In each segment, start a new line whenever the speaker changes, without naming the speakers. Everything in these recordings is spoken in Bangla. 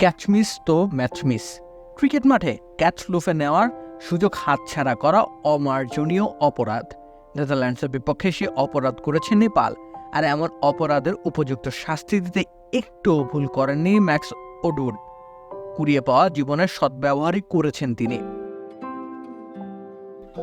ক্যাচ মিস তো ম্যাচ মিস ক্রিকেট মাঠে ক্যাচ লুফে নেওয়ার সুযোগ হাতছাড়া করা অমার্জনীয় অপরাধ। নেদারল্যান্ডসের বিপক্ষে সে অপরাধ করেছে নেপাল। আর এমন অপরাধের উপযুক্ত শাস্তি দিতে একটুও ভুল করেননি ম্যাক্স ওডুর কুড়িয়ে পাওয়া জীবনের সদ্ব্যবহারই করেছেন তিনি।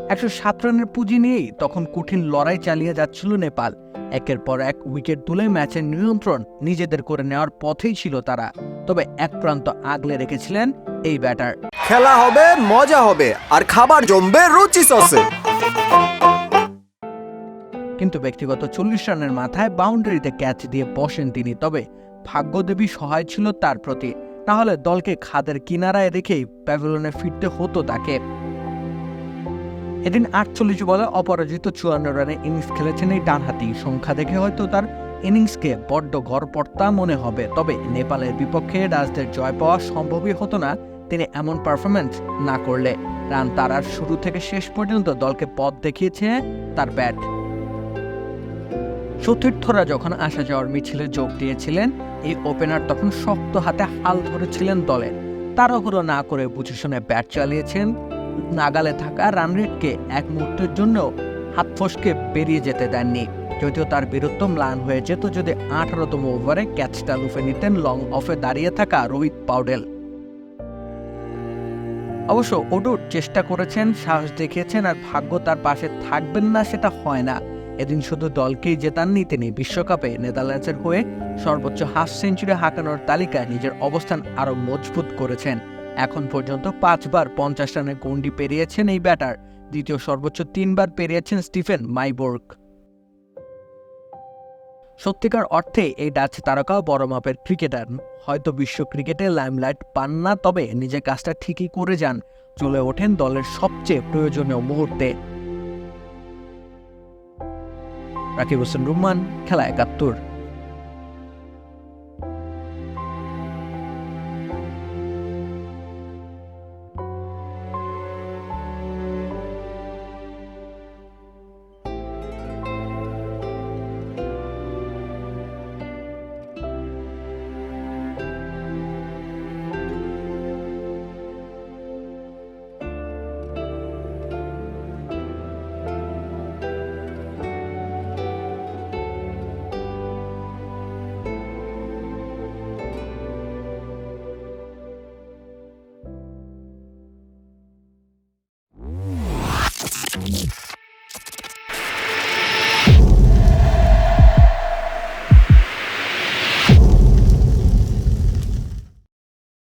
একশো সাত রানের পুঁজি নিয়েই তখন কঠিন লড়াই চালিয়ে যাচ্ছিল নেপাল। একের পর এক উইকেট তুলে ম্যাচের নিয়ন্ত্রণ নিজেদের করে নেওয়ার পথেই ছিল তারা। তবে এক প্রান্ত আগলে রেখেছিলেন এই ব্যাটার
খেলা হবে মজা হবে আর খাবার জমবে রুচি সসে।
কিন্তু ব্যক্তিগত চল্লিশ রানের মাথায় বাউন্ডারিতে ক্যাচ দিয়ে বসেন তিনি তবে ভাগ্যদেবী সহায় ছিল তার প্রতি। তাহলে দলকে খাদের কিনারায় রেখেই প্যাভিলনে ফিরতে হতো তাকে। এদিন আটচল্লিশ বলে অপরাজিত চুয়ান্ন রানে ইনিংস খেলেছেন এই ডানহাতি। সংখ্যা দেখে হয়তো তার ইনিংসকে বড্ড গড়পড়তা মনে হবে। তবে নেপালের বিপক্ষে রাজদের জয় পাওয়া সম্ভবই হতো না। তিনি এমন পারফরমেন্স না করলে। রান তারার শুরু থেকে শেষ পর্যন্ত দলকে পথ দেখিয়েছে তার ব্যাট। সতীর্থরা যখন আসা যাওয়ার মিছিলে যোগ দিয়েছিলেন, এই ওপেনার তখন শক্ত হাতে হাল ধরেছিলেন দলের তাড়াহুড়ো না করে বুঝে শুনে ব্যাট চালিয়েছেন নাগালে থাকা রান রেটকে এক মুহূর্তের জন্য হাত ফসকে বেরিয়ে যেতে দেননি। যদিও তার বীরত্ব ম্লান হয়ে যেত যদি আঠারোতম ওভারে ক্যাচটা লুফে নিতেন, লং অফে দাঁড়িয়ে থাকা রোহিত পাউডেল। অবশ্য ওডুর চেষ্টা করেছেন, সাহস দেখিয়েছেন আর ভাগ্য তার পাশে থাকবেন না সেটা হয় না। এদিন শুধু দলকেই জেতাননি তিনি, বিশ্বকাপে নেদারল্যান্ডসের হয়ে সর্বোচ্চ হাফ সেঞ্চুরি হাঁকানোর তালিকায় নিজের অবস্থান আরও মজবুত করেছেন। এখন পর্যন্ত পাঁচবার পঞ্চাশ রানের গন্ডি পেরিয়েছেন এই ব্যাটার। দ্বিতীয় সর্বোচ্চ তিনবার পেরিয়েছেন স্টিফেন মাইবোর্গ সত্যিকার অর্থে এই ডাচ তারকা বড় মাপের ক্রিকেটার। হয়তো বিশ্ব ক্রিকেটে লাইমলাইট পান না, তবে নিজের কাজটা ঠিকই করে যান চলে ওঠেন দলের সবচেয়ে প্রয়োজনীয় মুহূর্তে। রাকিব হোসেন রুম্মান, খেলা একাত্তর।